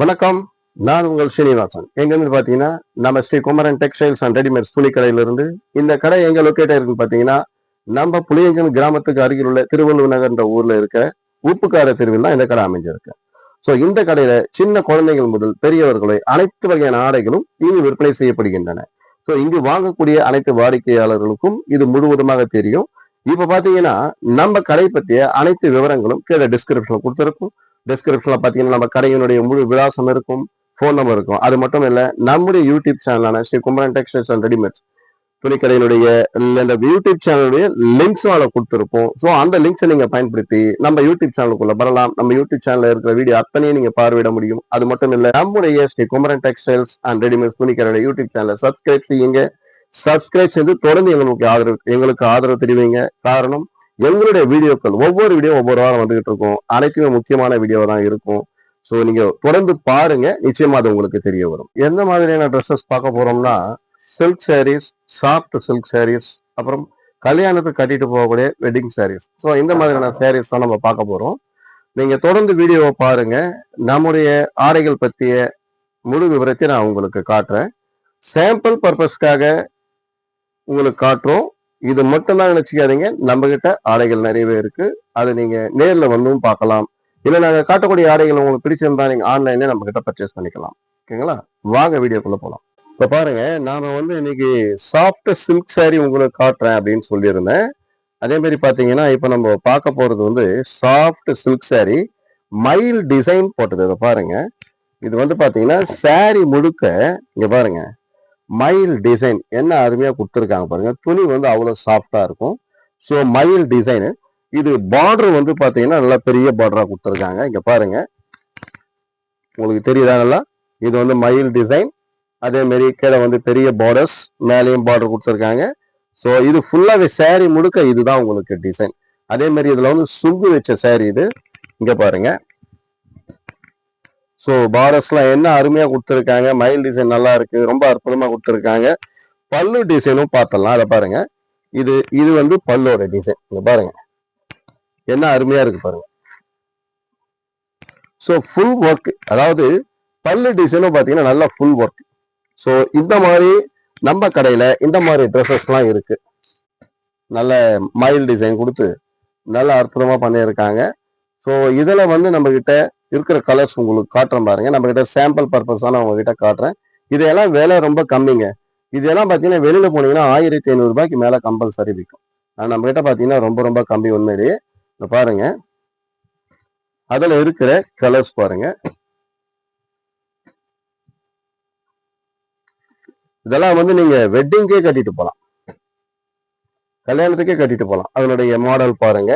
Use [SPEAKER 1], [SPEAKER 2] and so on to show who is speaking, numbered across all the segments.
[SPEAKER 1] வணக்கம். நான் உங்கள் ஸ்ரீனிவாசன் எங்க பாத்தீங்கன்னா நம்ம Sri Kumaran textiles and readymades துணி கடையில இருந்து இந்த கடை எங்க லொக்கேட் இருக்குன்னு பாத்தீங்கன்னா நம்ம புளியஞ்சன் கிராமத்துக்கு அருகில் உள்ள திருவள்ளூர் நகர்ன்ற ஊர்ல இருக்க உப்புக்கார தெருவில் தான் இந்த கடை அமைஞ்சிருக்கு. ஸோ இந்த கடையில சின்ன குழந்தைகள் முதல் பெரியவர்களை அனைத்து வகையான ஆடைகளும் இங்கு விற்பனை செய்யப்படுகின்றன. ஸோ இங்கு வாங்கக்கூடிய அனைத்து வாடிக்கையாளர்களுக்கும் இது முழுவதுமாக தெரியும். இப்ப பாத்தீங்கன்னா நம்ம கடை பற்றிய அனைத்து விவரங்களும் கீழே டிஸ்கிரிப்ஷன்ல கொடுத்துருக்கும். டிஸ்கிரிப்ஷன்ல பாத்தீங்கன்னா நம்ம கடையினுடைய முழு விலாசம் இருக்கும் ஃபோன் நம்பர் இருக்கும். அது மட்டும் இல்ல நம்முடைய YouTube சேனலான Sri Kumaran textiles and readymades துணிக்கடையினுடைய இல்ல இந்த யூடியூப் சேனலுடைய லிங்க்ஸும் அதில் கொடுத்துருப்போம். ஸோ அந்த லிங்க்ஸை நீங்க பயன்படுத்தி நம்ம யூடியூப் சேனலுக்குள்ள வரலாம். நம்ம யூடியூப் சேனல்ல இருக்கிற வீடியோ அத்தனையும் நீங்க பார்வையிட முடியும். அது மட்டும் இல்ல நம்முடைய Sri Kumaran textiles and readymades துணிக்கடையோட YouTube சேனலை சப்ஸ்கிரைப் செய்யுங்க. சப்ஸ்கிரைப் செய்து தொடர்ந்து எங்களுக்கு ஆதரவு எங்களுக்கு ஆதரவு தெரிவிங்க. காரணம் எங்களுடைய வீடியோக்கள் ஒவ்வொரு வீடியோ ஒவ்வொரு வாரம் வந்துகிட்டு இருக்கும். அனைத்துமே முக்கியமான வீடியோ தான் இருக்கும். ஸோ நீங்க தொடர்ந்து பாருங்க. நிச்சயமா அது உங்களுக்கு தெரிய வரும். எந்த மாதிரியான ட்ரெஸ்ஸஸ் பார்க்க போறோம்னா silk sarees soft silk sarees அப்புறம் கல்யாணத்துக்கு கட்டிட்டு போகக்கூடிய வெட்டிங் சாரீஸ் ஸோ இந்த மாதிரியான சாரீஸ் தான் நம்ம பார்க்க போறோம். நீங்க தொடர்ந்து வீடியோவை பாருங்க. நம்முடைய ஆடைகள் பற்றிய முழு விவரத்தை நான் உங்களுக்கு காட்டுறேன். சாம்பிள் பர்பஸ்க்காக உங்களுக்கு காட்டுறோம். இது மட்டும் தான் நினைச்சுக்காதீங்க. நம்ம கிட்ட ஆடைகள் நிறையவே இருக்கு. அதை நீங்க நேரில் வந்தும் பார்க்கலாம். இல்லை நாங்கள் காட்டக்கூடிய ஆடைகள் உங்களுக்கு பிடிச்சிருந்தா நீங்க ஆன்லைன்ல நம்ம கிட்ட பர்ச்சேஸ் பண்ணிக்கலாம். ஓகேங்களா? வாங்க வீடியோக்குள்ள போகலாம் இப்போ பாருங்க நாம வந்து இன்னைக்கு சாஃப்ட் சில்க் saree உங்களுக்கு காட்டுறேன் அப்படின்னு சொல்லியிருந்தேன். அதே மாதிரி பார்த்தீங்கன்னா இப்போ நம்ம பார்க்க போறது வந்து சாஃப்ட் சில்க் saree மயில் டிசைன் போட்டது. இதை பாருங்க. இது வந்து பார்த்தீங்கன்னா saree முழுக்க இங்க பாருங்க. மயில் டிசைன் என்ன அருமையாக கொடுத்துருக்காங்க பாருங்க. துணி வந்து அவ்வளோ சாஃப்டாக இருக்கும். ஸோ மயில் டிசைனு. இது பார்டர் வந்து பார்த்தீங்கன்னா நல்லா பெரிய பார்டராக கொடுத்துருக்காங்க. இங்கே பாருங்க. உங்களுக்கு தெரியுதா நல்லா? இது வந்து மயில் டிசைன். அதேமாரி கீழே வந்து பெரிய பார்டர்ஸ் மேலேயும் பார்டர் கொடுத்துருக்காங்க. ஸோ இது ஃபுல்லாகவே சேரீ முழுக்க இதுதான் உங்களுக்கு டிசைன் அதேமாரி இதில் வந்து சுங்கு வச்ச சேரீ இது. இங்கே பாருங்கள் ஸோ பார்டர்ஸ்லாம் என்ன அருமையாக கொடுத்துருக்காங்க? மயில் டிசைன் நல்லா இருக்கு. ரொம்ப அற்புதமாக கொடுத்துருக்காங்க. பல்லு டிசைனும் பார்த்தலாம் அதை பாருங்க. இது இது வந்து பல்லோட டிசைன் இங்க பாருங்க. என்ன அருமையா இருக்கு பாருங்க. ஸோ ஃபுல் ஒர்க் அதாவது பல்லு டிசைனும் பார்த்தீங்கன்னா நல்லா ஃபுல் ஒர்க் ஸோ இந்த மாதிரி நம்ம கடையில் இந்த மாதிரி ட்ரெஸ்ஸஸ்லாம் இருக்கு. நல்ல மயில் டிசைன் கொடுத்து நல்ல அற்புதமாக பண்ணியிருக்காங்க. ஸோ இதில் வந்து நம்மக்கிட்ட இருக்கிற கலர்ஸ் உங்களுக்கு காட்டுறேன் பாருங்க. நம்ம கிட்ட சாம்பிள் பர்பஸான உங்ககிட்ட காட்டுறேன். இதையெல்லாம் விலை ரொம்ப கம்மிங்க. இதெல்லாம் பார்த்தீங்கன்னா வெளியில போனீங்கன்னா ஆயிரத்தி ஐநூறுரூபாய்க்கு மேலே கம்பல்சரி விற்கும் ஆனால் நம்ம கிட்ட பார்த்தீங்கன்னா ரொம்ப ரொம்ப கம்மி உண்மையிலேயே. இப்போ பாருங்க. அதில் இருக்கிற கலர்ஸ் பாருங்க. இதெல்லாம் வந்து நீங்க வெட்டிங்கே கட்டிட்டு போகலாம் கல்யாணத்துக்கே கட்டிட்டு போகலாம் அதனுடைய மாடல் பாருங்க.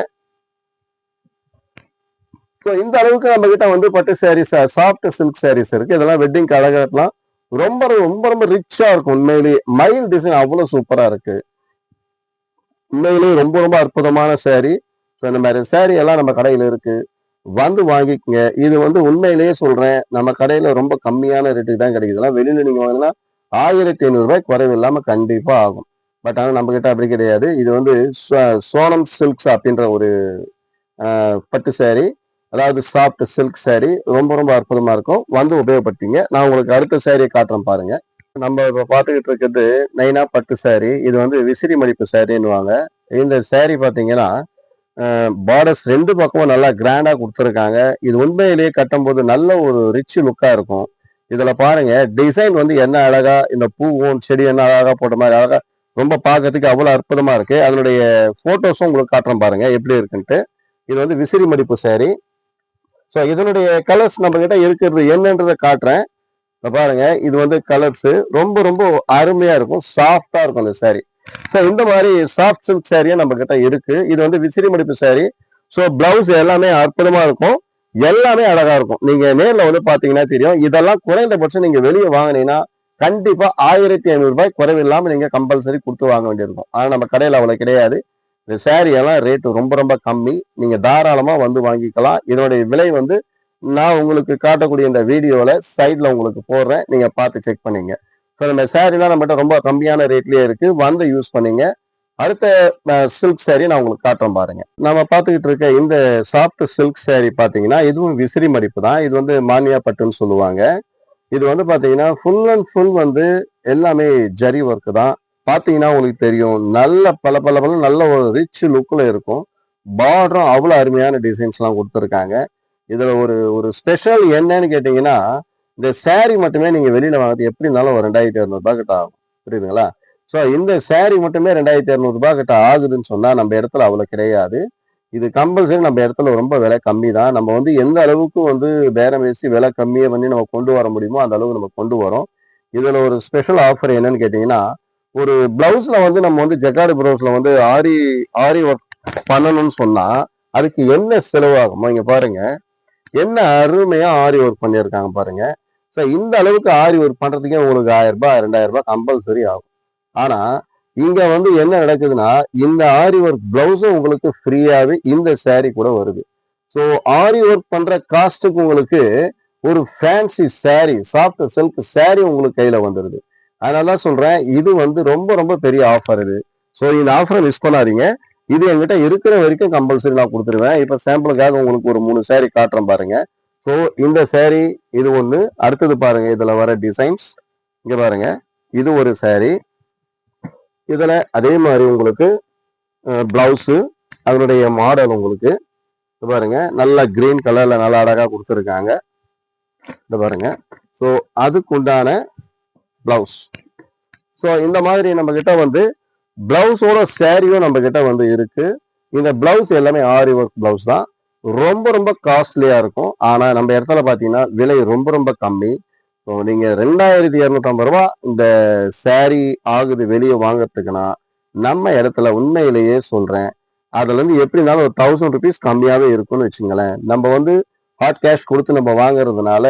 [SPEAKER 1] ஸோ இந்த அளவுக்கு நம்ம கிட்ட வந்து பட்டு சாரீஸ் சாஃப்ட் சில்க் சாரீஸ் இருக்கு. இதெல்லாம் வெட்டிங் அழகாட்டலாம் ரொம்ப ரொம்ப ரொம்ப ரிச்சா இருக்கும். உண்மையிலேயே மயில் டிசைன் அவ்வளோ சூப்பரா இருக்கு. உண்மையிலேயே ரொம்ப ரொம்ப அற்புதமான saree. ஸோ இந்த மாதிரி saree எல்லாம் நம்ம கடையில் இருக்கு. வந்து வாங்கிக்கங்க. இது வந்து உண்மையிலேயே சொல்றேன். நம்ம கடையில ரொம்ப கம்மியான ரேட்டுக்கு தான் கிடைக்குது. இதெல்லாம் வெளியில நீங்க வாங்கினா ஆயிரத்தி ஐநூறுரூவாய்க்கு குறைவு இல்லாம கண்டிப்பா ஆகும். பட் ஆனால் நம்ம கிட்ட அப்படி கிடையாது. இது வந்து சோனம் சில்க்ஸ் அப்படின்ற ஒரு பட்டு சேரீ அதாவது சாஃப்ட் சில்க் saree ரொம்ப ரொம்ப அற்புதமாக இருக்கும். வந்து உபயோகப்படுத்திங்க நான் உங்களுக்கு அடுத்த சாரியை காட்டுறேன் பாருங்க. நம்ம இப்போ பார்த்துக்கிட்டு இருக்கிறது நைனா பட்டு saree. இது வந்து விசிறி மடிப்பு சாரின்னுவாங்க இந்த saree பார்த்தீங்கன்னா பார்டர்ஸ் ரெண்டு பக்கமும் நல்லா கிராண்டாக கொடுத்துருக்காங்க. இது உண்மையிலேயே கட்டும்போது நல்ல ஒரு ரிச் லுக்காக இருக்கும். இதில் பாருங்க டிசைன் வந்து என்ன அழகா இந்த பூவும் செடி என்ன அழகா போட்ட மாதிரி அழகா ரொம்ப பார்க்கறதுக்கு அவ்வளோ அற்புதமாக இருக்குது அதனுடைய ஃபோட்டோஸும் உங்களுக்கு காட்டுறேன் பாருங்கள் எப்படி இருக்குன்ட்டு. இது வந்து விசிறி மடிப்பு saree. ஸோ இதனுடைய கலர்ஸ் நம்ம கிட்ட இருக்கிறது என்னன்றதை காட்டுறேன். இப்ப பாருங்க இது வந்து கலர்ஸ் ரொம்ப ரொம்ப அருமையா இருக்கும். சாஃப்டா இருக்கும் இந்த சாரி ஸோ இந்த மாதிரி சாஃப்ட் சில்க் சாரியே நம்ம கிட்ட இருக்கு. இது வந்து விசிறி மடிப்பு சாரி ஸோ பிளவுஸ் எல்லாமே அற்புதமா இருக்கும். எல்லாமே அழகா இருக்கும். நீங்க நேர்ல வந்து பாத்தீங்கன்னா தெரியும். இதெல்லாம் குறைந்தபட்சம் நீங்க வெளியே வாங்குனீங்கன்னா கண்டிப்பா ஆயிரத்தி ஐநூறு ரூபாய் குறைவில்லாம நீங்க கம்பல்சரி கொடுத்து வாங்க வேண்டியிருக்கும் ஆனா நம்ம கடையில அவ்வளவு கிடையாது. இந்த சேரீயெல்லாம் எல்லாம் ரேட்டு ரொம்ப ரொம்ப கம்மி. நீங்கள் தாராளமாக வந்து வாங்கிக்கலாம். இதனுடைய விலை வந்து நான் உங்களுக்கு காட்டக்கூடிய இந்த வீடியோவில் சைடில் உங்களுக்கு போடுறேன். நீங்கள் பார்த்து செக் பண்ணிங்க. ஸோ இந்த சாரீலாம் நம்மகிட்ட ரொம்ப கம்மியான ரேட்லேயே இருக்குது வந்து யூஸ் பண்ணிங்க. அடுத்த சில்க் saree நான் உங்களுக்கு காட்டுறேன் பாருங்க. நம்ம பார்த்துக்கிட்டு இருக்க இந்த சாஃப்ட் சில்க் சேரீ பார்த்தீங்கன்னா இதுவும் விசிறி மடிப்பு தான். இது வந்து மானியா பட்டுன்னு சொல்லுவாங்க. இது வந்து பார்த்தீங்கன்னா ஃபுல் அண்ட் ஃபுல் வந்து எல்லாமே ஜரி ஒர்க்கு தான். பார்த்தீங்கன்னா உங்களுக்கு தெரியும். நல்ல பல பல பல நல்ல ஒரு ரிச் லுக்கில் இருக்கும். பார்டரும் அவ்வளோ அருமையான டிசைன்ஸ்லாம் கொடுத்துருக்காங்க. இதில் ஒரு ஒரு ஸ்பெஷல் என்னன்னு கேட்டிங்கன்னா இந்த சேரீ மட்டுமே நீங்கள் வெளியில் வாங்குறது எப்படி இருந்தாலும் ஒரு ரெண்டாயிரத்தி இரநூறுபா கிட்ட ஆகும். புரியுதுங்களா? ஸோ இந்த சேரீ மட்டுமே ரெண்டாயிரத்தி இரநூறுபா கிட்ட ஆகுதுன்னு சொன்னால் நம்ம இடத்துல அவ்வளோ கிடையாது. இது கம்பல்சரி நம்ம இடத்துல ரொம்ப விலை கம்மி தான். நம்ம வந்து எந்த அளவுக்கு வந்து பேரம் பேசி விலை கம்மியை பண்ணி நம்ம கொண்டு வர முடியுமோ அந்த அளவுக்கு நம்ம கொண்டு வரோம். இதில் ஒரு ஸ்பெஷல் ஆஃபர் என்னன்னு கேட்டிங்கன்னா ஒரு பிளவுஸ்ல வந்து நம்ம வந்து ஜக்காடு பிளவுஸ்ல வந்து ஆரி ஆரி ஒர்க் பண்ணணும்னு சொன்னா அதுக்கு என்ன செலவாகுமா இங்க பாருங்க. என்ன அருமையா ஆரி ஒர்க் பண்ணியிருக்காங்க பாருங்க. ஸோ இந்த அளவுக்கு ஆரி ஒர்க் பண்றதுக்கே உங்களுக்கு ஆயிரம் ரூபாய் ரெண்டாயிரம் ரூபாய் கம்பல்சரி ஆகும். ஆனா இங்க வந்து என்ன நடக்குதுன்னா இந்த ஆரி ஒர்க் பிளவுஸும் உங்களுக்கு ஃப்ரீயாவே இந்த சேரீ கூட வருது. ஸோ ஆரி ஒர்க் பண்ற காஸ்ட்டுக்கு உங்களுக்கு ஒரு fancy saree soft silk saree உங்களுக்கு கையில வந்துருது. அதனால தான் சொல்றேன் இது வந்து ரொம்ப ரொம்ப பெரிய ஆஃபர் இது. ஸோ இந்த ஆஃபரை மிஸ் பண்ணாதீங்க. இது என்கிட்ட இருக்கிற வரைக்கும் கம்பல்சரி நான் கொடுத்துருவேன். இப்போ சாம்பிளுக்காக உங்களுக்கு ஒரு மூணு சேரீ காட்டுறேன் பாருங்க. ஸோ இந்த சேரீ இது ஒன்று அடுத்தது பாருங்க இதில் வர டிசைன்ஸ் இங்கே பாருங்க இது ஒரு சேரீ இதில் அதே மாதிரி உங்களுக்கு ப்ளவுஸு அதனுடைய மாடல் உங்களுக்கு. இது பாருங்க நல்லா கிரீன் கலரில் நல்லா அழகாக கொடுத்துருக்காங்க. இது பாருங்க. ஸோ அதுக்குண்டான பிளவுஸ் ஸோ இந்த மாதிரி நம்ம கிட்ட வந்து பிளவுஸோட சேரீயும் நம்ம கிட்ட வந்து இருக்கு. இந்த பிளவுஸ் எல்லாமே ஆரி ஒர்க் பிளவுஸ் தான். ரொம்ப ரொம்ப காஸ்ட்லியா இருக்கும். ஆனா நம்ம இடத்துல பாத்தீங்கன்னா விலை ரொம்ப ரொம்ப கம்மி. ஸோ நீங்க ரெண்டாயிரத்தி இரநூத்தம்பது ரூபா இந்த சேரீ ஆகுது வெளியே வாங்குறதுக்குன்னா நம்ம இடத்துல உண்மையிலேயே சொல்றேன் அதுல இருந்து எப்படினாலும் ஒரு தௌசண்ட் ருபீஸ் கம்மியாவே இருக்கும்னு வச்சுங்களேன். நம்ம வந்து ஹாட் கேஷ் கொடுத்து நம்ம வாங்குறதுனால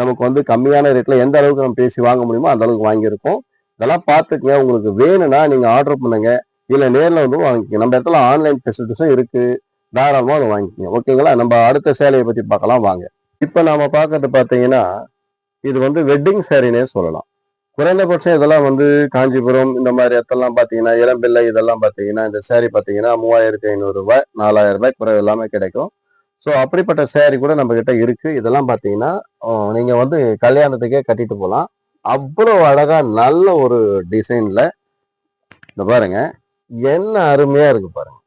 [SPEAKER 1] நமக்கு வந்து கம்மியான ரேட்டில் எந்த அளவுக்கு நம்ம பேசி வாங்க முடியுமோ அந்த அளவுக்கு வாங்கியிருக்கோம். இதெல்லாம் பார்த்துக்கங்க. உங்களுக்கு வேணும்னா நீங்கள் ஆர்டர் பண்ணுங்க. இல்லை நேரில் வந்து வாங்கிக்கங்க. நம்ம இடத்துல ஆன்லைன் ஃபெசிலிட்டிஸும் இருக்குது தாராளமாக அதை வாங்கிக்கங்க. ஓகேங்களா நம்ம அடுத்த சேலையை பற்றி பார்க்கலாம். வாங்க. இப்போ நாம் பார்க்கறது பார்த்தீங்கன்னா இது வந்து வெட்டிங் சேரீனே சொல்லலாம். குறைந்தபட்சம் இதெல்லாம் வந்து காஞ்சிபுரம் இந்த மாதிரி இடத்தெல்லாம் பார்த்தீங்கன்னா இளம்பிள்ளை இதெல்லாம் பார்த்தீங்கன்னா இந்த சேரீ பார்த்தீங்கன்னா மூவாயிரத்தி ஐநூறுரூவா நாலாயிரம் ரூபாய் குறைவு எல்லாமே கிடைக்கும். ஸோ அப்படிப்பட்ட சேரீ கூட நம்ம கிட்ட இருக்கு. இதெல்லாம் பார்த்தீங்கன்னா நீங்க வந்து கல்யாணத்துக்கே கட்டிட்டு போகலாம் அவ்வளோ அழகா நல்ல ஒரு டிசைன்ல இந்த பாருங்க. என்ன அருமையா இருக்கு பாருங்க.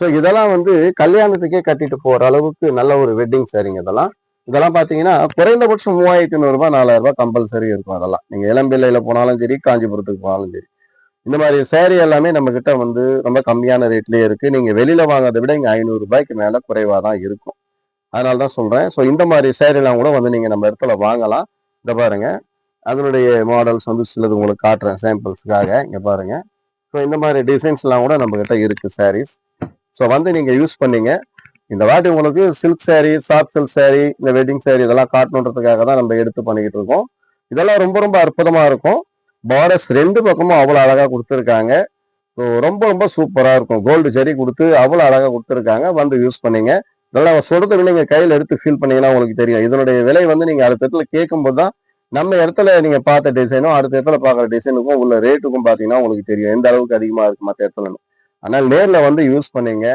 [SPEAKER 1] ஸோ இதெல்லாம் வந்து கல்யாணத்துக்கே கட்டிட்டு போற அளவுக்கு நல்ல ஒரு வெட்டிங் சாரிங்க இதெல்லாம். இதெல்லாம் பார்த்தீங்கன்னா குறைந்தபட்சம் மூவாயிரத்தி ஐநூறு நாலாயிரம் ரூபாய் கம்பல்சரி இருக்கும் அதெல்லாம். நீங்க இளம்பிள்ளையில போனாலும் சரி காஞ்சிபுரத்துக்கு போனாலும் சரி. இந்த மாதிரி சேரீ எல்லாமே நம்ம கிட்ட வந்து ரொம்ப கம்மியான ரேட்லயே இருக்கு. நீங்க வெளியில வாங்குறதை விட இங்க ஐநூறு ரூபாய்க்கு மேல குறைவா தான் இருக்கும். அதனால தான் சொல்றேன். ஸோ இந்த மாதிரி சேரீலாம் கூட வந்து நீங்க நம்ம இடத்துல வாங்கலாம். இந்த பாருங்க. அதனுடைய மாடல்ஸ் வந்து சிலது உங்களுக்கு காட்டுறேன் சாம்பிள்ஸ்க்காக இங்க பாருங்க. ஸோ இந்த மாதிரி டிசைன்ஸ்லாம் கூட நம்ம கிட்ட இருக்கு ஸோ வந்து நீங்க யூஸ் பண்ணீங்க. இந்த வாட்டி உங்களுக்கு silk saree soft silk saree இந்த வெட்டிங் சாரீ இதெல்லாம் காட்டணுன்றதுக்காக தான் நம்ம எடுத்து பண்ணிக்கிட்டு இருக்கோம். இதெல்லாம் ரொம்ப ரொம்ப அற்புதமாக இருக்கும். பார்டர்ஸ் ரெண்டு பக்கமும் அவ்வளோ அழகாக கொடுத்துருக்காங்க. ஸோ ரொம்ப ரொம்ப சூப்பராக இருக்கும். கோல்டு ஜரி கொடுத்து அவ்வளோ அழகாக கொடுத்துருக்காங்க. வந்து யூஸ் பண்ணிங்க. நல்லா சொல்றதை நீங்கள் கையில் எடுத்து ஃபீல் பண்ணீங்கன்னா உங்களுக்கு தெரியும். இதனுடைய விலை வந்து நீங்கள் அடுத்த இடத்துல கேட்கும்போது தான் நம்ம இடத்துல நீங்கள் பார்த்த டிசைனும் அடுத்த இடத்துல பார்க்குற டிசைனுக்கும் உள்ள ரேட்டுக்கும் பார்த்தீங்கன்னா உங்களுக்கு தெரியும். எந்த அளவுக்கு அதிகமாக இருக்கு மற்ற இடத்துல ஆனால் நேரில் வந்து யூஸ் பண்ணிங்க.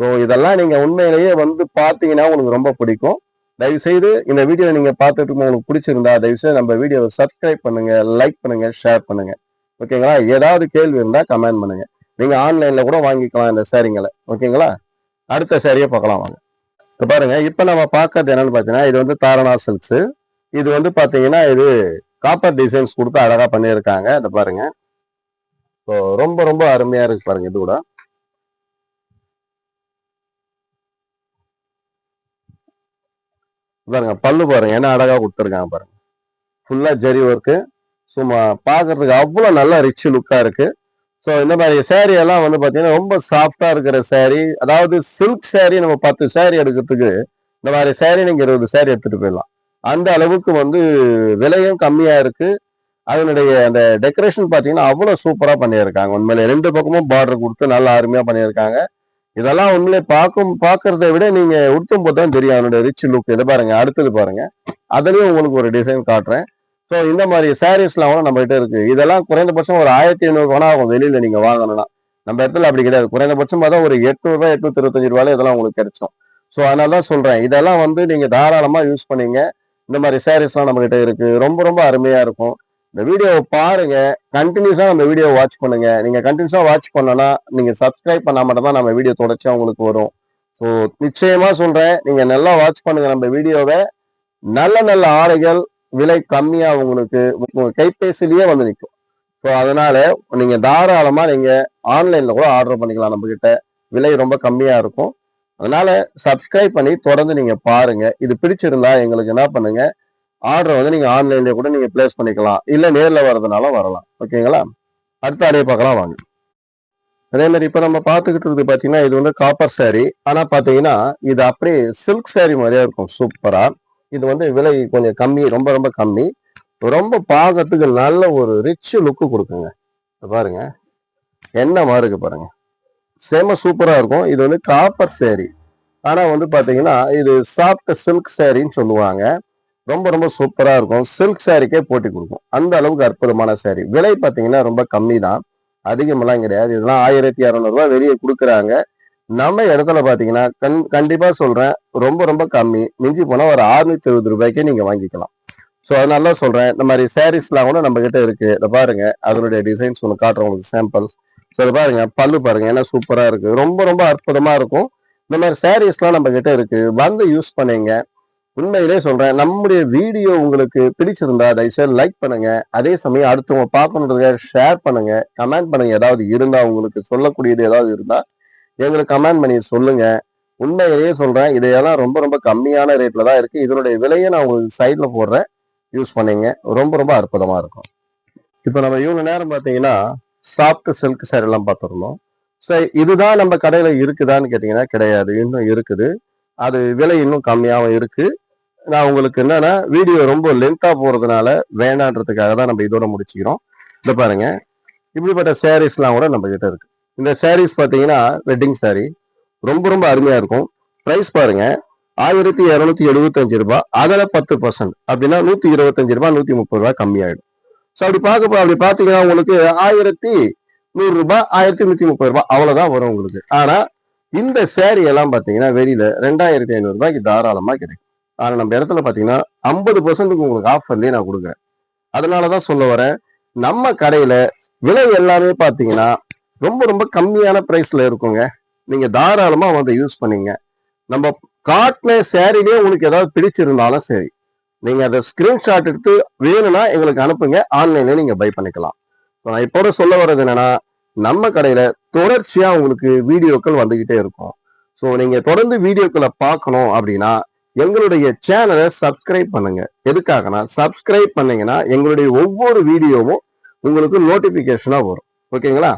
[SPEAKER 1] ஸோ இதெல்லாம் நீங்கள் உண்மையிலேயே வந்து பார்த்தீங்கன்னா உங்களுக்கு ரொம்ப பிடிக்கும். தயவு செய்து இந்த வீடியோ நீங்க பார்த்துட்டு உங்களுக்கு பிடிச்சிருந்தா தயவு செய்து நம்ம வீடியோவை சப்ஸ்கிரைப் பண்ணுங்க லைக் பண்ணுங்க ஷேர் பண்ணுங்க. ஓகேங்களா ஏதாவது கேள்வி இருந்தா கமெண்ட் பண்ணுங்க. நீங்க ஆன்லைன்ல கூட வாங்கிக்கலாம் இந்த சேரீங்களை. ஓகேங்களா அடுத்த சாரியை பார்க்கலாம் வாங்க. இப்போ பாருங்க இப்போ நம்ம பார்க்கறது என்னன்னு பார்த்தீங்கன்னா இது வந்து தாரணா சில்க்ஸ் இது வந்து பார்த்தீங்கன்னா இது காப்பர் டிசைன்ஸ் கொடுத்து அழகா பண்ணியிருக்காங்க. இதை பாருங்க. ஸோ ரொம்ப ரொம்ப அருமையா இருக்கு பாருங்க இது கூட. பாருங்க பல்லு பாருங்க என்ன அழகா கொடுத்துருக்காங்க பாருங்க. ஃபுல்லா ஜெரி ஒர்க்கு சும்மா பார்க்கறதுக்கு அவ்வளோ நல்ல ரிச் லுக்கா இருக்கு. ஸோ இந்த மாதிரி சேரீ எல்லாம் வந்து பார்த்தீங்கன்னா ரொம்ப சாஃப்டா இருக்கிற சேரீ அதாவது சில்க் சேரீ நம்ம பத்து சேரீ எடுக்கிறதுக்கு இந்த மாதிரி சேரீ நீங்க இருபது சேரீ எடுத்துட்டு போயிடலாம். அந்த அளவுக்கு வந்து விலையும் கம்மியா இருக்கு. அதனுடைய அந்த டெக்கரேஷன் பார்த்தீங்கன்னா அவ்வளோ சூப்பராக பண்ணியிருக்காங்க. உண்மையிலே ரெண்டு பக்கமும் பார்டர் கொடுத்து நல்லா அருமையாக பண்ணியிருக்காங்க. இதெல்லாம் உண்மையிலே பார்க்கும் பார்க்கறத விட நீங்க உடுத்தும் போது தான் தெரியும் அவனுடைய ரிச் லுக் இதை பாருங்க அடுத்தது பாருங்க. அதுலயும் உங்களுக்கு ஒரு டிசைன் காட்டுறேன். ஸோ இந்த மாதிரி சாரீஸ்லாம் கூட நம்ம கிட்ட இருக்கு. இதெல்லாம் குறைந்தபட்சம் ஒரு ஆயிரத்தி ஐநூறு ரூபா ஆகும் வெளியில நீங்க வாங்கணும்னா. நம்ம இடத்துல அப்படி கிடையாது. குறைந்தபட்சமா தான் ஒரு எட்நூறுபா எட்நூத்தி இருபத்தஞ்சு ரூபாயில இதெல்லாம் உங்களுக்கு கிடைச்சோம் ஸோ அதனால தான் சொல்றேன். இதெல்லாம் வந்து நீங்க தாராளமா யூஸ் பண்ணீங்க. இந்த மாதிரி சாரீஸ்லாம் நம்மகிட்ட இருக்கு. ரொம்ப ரொம்ப அருமையா இருக்கும். இந்த வீடியோவை பாருங்க. கண்டினியூஸா நம்ம வீடியோ வாட்ச் பண்ணுங்க. நீங்க கண்டினியூஸா வாட்ச் பண்ணனா நீங்க சப்ஸ்கிரைப் பண்ணா மட்டும் தான் நம்ம வீடியோ தொடர்ச்சியா உங்களுக்கு வரும். ஸோ நிச்சயமா சொல்றேன். நீங்க நல்லா வாட்ச் பண்ணுங்க நம்ம வீடியோவை நல்ல நல்ல ஆடைகள் விலை கம்மியா உங்களுக்கு உங்க கைபேசிலேயே வந்து நிற்கும் ஸோ அதனால நீங்க தாராளமா நீங்க ஆன்லைன்ல கூட ஆர்டர் பண்ணிக்கலாம் நம்ம கிட்ட. விலை ரொம்ப கம்மியா இருக்கும். அதனால சப்ஸ்கிரைப் பண்ணி தொடர்ந்து நீங்க பாருங்க. இது பிடிச்சிருந்தா எங்களுக்கு என்ன பண்ணுங்க? ஆர்டரை வந்து நீங்கள் ஆன்லைன்லேயே கூட நீங்கள் பிளேஸ் பண்ணிக்கலாம். இல்லை நேரில் வரதுனால வரலாம். ஓகேங்களா அடுத்த ஆடையை பார்க்கலாம் வாங்க. அதே மாதிரி இப்போ நம்ம பார்த்துக்கிட்டு இருக்குது பார்த்தீங்கன்னா இது வந்து காப்பர் saree. ஆனால் பார்த்தீங்கன்னா இது அப்படியே சில்க் saree மாதிரியே இருக்கும். சூப்பராக இது வந்து விலை கொஞ்சம் கம்மி ரொம்ப ரொம்ப கம்மி. ரொம்ப பார்க்கறதுக்கு நல்ல ஒரு ரிச் லுக்கு கொடுக்குங்க. பாருங்க. என்ன மாதிரி இருக்கு பாருங்க. செம சூப்பராக இருக்கும். இது வந்து காப்பர் சேரீ ஆனால் வந்து பார்த்தீங்கன்னா இது சாஃப்ட் சில்க் சேரீன்னு சொல்லுவாங்க. ரொம்ப ரொம்ப சூப்பராக இருக்கும். சில்க் சாரிக்கே போட்டி கொடுக்கும். அந்த அளவுக்கு அற்புதமான saree. விலை பார்த்தீங்கன்னா ரொம்ப கம்மி தான் அதிகமெல்லாம் கிடையாது. இதெல்லாம் ஆயிரத்தி இரநூறுவா வெளியே கொடுக்குறாங்க. நம்ம இடத்துல பார்த்தீங்கன்னா கண் கண்டிப்பாக சொல்கிறேன் ரொம்ப ரொம்ப கம்மி. மிஞ்சி போனால் ஒரு அறுநூத்தி எழுபது ரூபாய்க்கே நீங்கள் வாங்கிக்கலாம். ஸோ அதனால தான் சொல்கிறேன் இந்த மாதிரி சாரீஸ்லாம் கூட நம்ம கிட்ட இருக்கு. இதை பாருங்க. அதனுடைய டிசைன்ஸ் ஒன்று காட்டுறோம் உங்களுக்கு சாம்பிள்ஸ் ஸோ இதை பாருங்க. பல்லு பாருங்க. ஏன்னா சூப்பராக இருக்கு. ரொம்ப ரொம்ப அற்புதமாக இருக்கும். இந்த மாதிரி சாரீஸ்லாம் நம்ம கிட்ட இருக்கு. வந்து யூஸ் பண்ணிங்க. உண்மையிலே சொல்றேன் நம்முடைய வீடியோ உங்களுக்கு பிடிச்சிருந்தா தயவுசெய்து லைக் பண்ணுங்க. அதே சமயம் அடுத்தவங்க பார்க்கணுன்றதுக்காக ஷேர் பண்ணுங்க. கமெண்ட் பண்ணுங்க. ஏதாவது இருந்தா உங்களுக்கு சொல்லக்கூடியது ஏதாவது இருந்தா எங்களுக்கு கமெண்ட் பண்ணி சொல்லுங்க. உண்மையிலேயே சொல்றேன் இதையெல்லாம் ரொம்ப ரொம்ப கம்மியான ரேட்ல தான் இருக்கு. இதனுடைய விலையை நான் உங்களுக்கு சைட்ல போடுறேன். யூஸ் பண்ணீங்க. ரொம்ப ரொம்ப அற்புதமா இருக்கும். இப்போ நம்ம இவ்வளோ நேரம் பார்த்தீங்கன்னா சாஃப்ட் சில்க் saree எல்லாம் பார்த்துருந்தோம். ஸோ இதுதான் நம்ம கடையில் இருக்குதான்னு கேட்டிங்கன்னா கிடையாது. இன்னும் இருக்குது. அது விலை இன்னும் கம்மியாகவும் இருக்குது நான் உங்களுக்கு என்னன்னா வீடியோ ரொம்ப லென்த்தா போறதுனால வேணான்றதுக்காக தான் நம்ம இதோட முடிச்சுக்கிறோம். இந்த பாருங்க. இப்படிப்பட்ட சாரீஸ்லாம் கூட நம்ம கிட்ட இருக்கு. இந்த சாரீஸ் பார்த்தீங்கன்னா வெட்டிங் சாரீ ரொம்ப ரொம்ப அருமையா இருக்கும். ப்ரைஸ் பாருங்க. ஆயிரத்தி இரநூத்தி எழுபத்தஞ்சு ரூபாய். அதில் பத்து பர்சன்ட் அப்படின்னா நூத்தி இருபத்தஞ்சு ரூபாய் நூத்தி முப்பது ரூபாய் கம்மியாயிடும். ஸோ அப்படி பார்க்க அப்படி பார்த்தீங்கன்னா உங்களுக்கு ஆயிரத்தி நூறு ரூபாய் ஆயிரத்தி நூத்தி முப்பது ரூபாய் அவ்வளவுதான் வரும் உங்களுக்கு. ஆனா இந்த சேரீ எல்லாம் பார்த்தீங்கன்னா வெளியில ரெண்டாயிரத்தி ஐநூறு ரூபாய்க்கு தாராளமா கிடைக்கும். ஆனால் நம்ம இடத்துல பார்த்தீங்கன்னா ஐம்பது பர்சன்ட்டுக்கு உங்களுக்கு ஆஃபர்லேயே நான் கொடுக்குறேன். அதனால தான் சொல்ல வரேன் நம்ம கடையில் விலை எல்லாமே பார்த்தீங்கன்னா ரொம்ப ரொம்ப கம்மியான ப்ரைஸில் இருக்குங்க. நீங்கள் தாராளமாக வந்து யூஸ் பண்ணிங்க. நம்ம காட்டின சேரீலேயே உங்களுக்கு ஏதாவது பிடிச்சிருந்தாலும் சரி நீங்கள் அதை ஸ்க்ரீன்ஷாட் எடுத்து வேணும்னா எங்களுக்கு அனுப்புங்க. ஆன்லைன்ல நீங்கள் பை பண்ணிக்கலாம். நான் இப்போட சொல்ல வர்றது என்னென்னா நம்ம கடையில் தொடர்ச்சியாக உங்களுக்கு வீடியோக்கள் வந்துக்கிட்டே இருக்கும். ஸோ நீங்கள் தொடர்ந்து வீடியோக்களை பார்க்கணும் அப்படின்னா எங்களுடைய சேனலை சப்ஸ்கிரைப் பண்ணுங்க. எதுக்காகனா சப்ஸ்கிரைப் பண்ணீங்கன்னா எங்களுடைய ஒவ்வொரு வீடியோவும் உங்களுக்கு நோட்டிபிகேஷனாக வரும். ஓகேங்களா?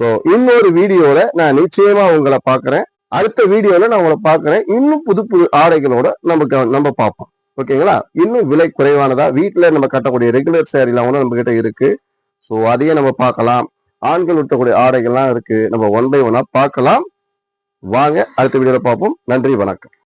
[SPEAKER 1] ஸோ இன்னொரு வீடியோவில் நான் நிச்சயமாக உங்களை பார்க்குறேன். அடுத்த வீடியோவில் நான் உங்களை பார்க்குறேன். இன்னும் புது புது ஆடைகளோட நமக்கு நம்ம பார்ப்போம். ஓகேங்களா? இன்னும் விலை குறைவானதா? வீட்டில் நம்ம கட்டக்கூடிய ரெகுலர் சேரீலாம் ஒன்று நம்ம கிட்ட ஸோ அதையே நம்ம பார்க்கலாம். ஆண்கள் உடுத்தக்கூடிய ஆடைகள்லாம் இருக்குது நம்ம ஒன் பை ஒன்னாக பார்க்கலாம். வாங்க அடுத்த வீடியோவில் பார்ப்போம். நன்றி வணக்கம்.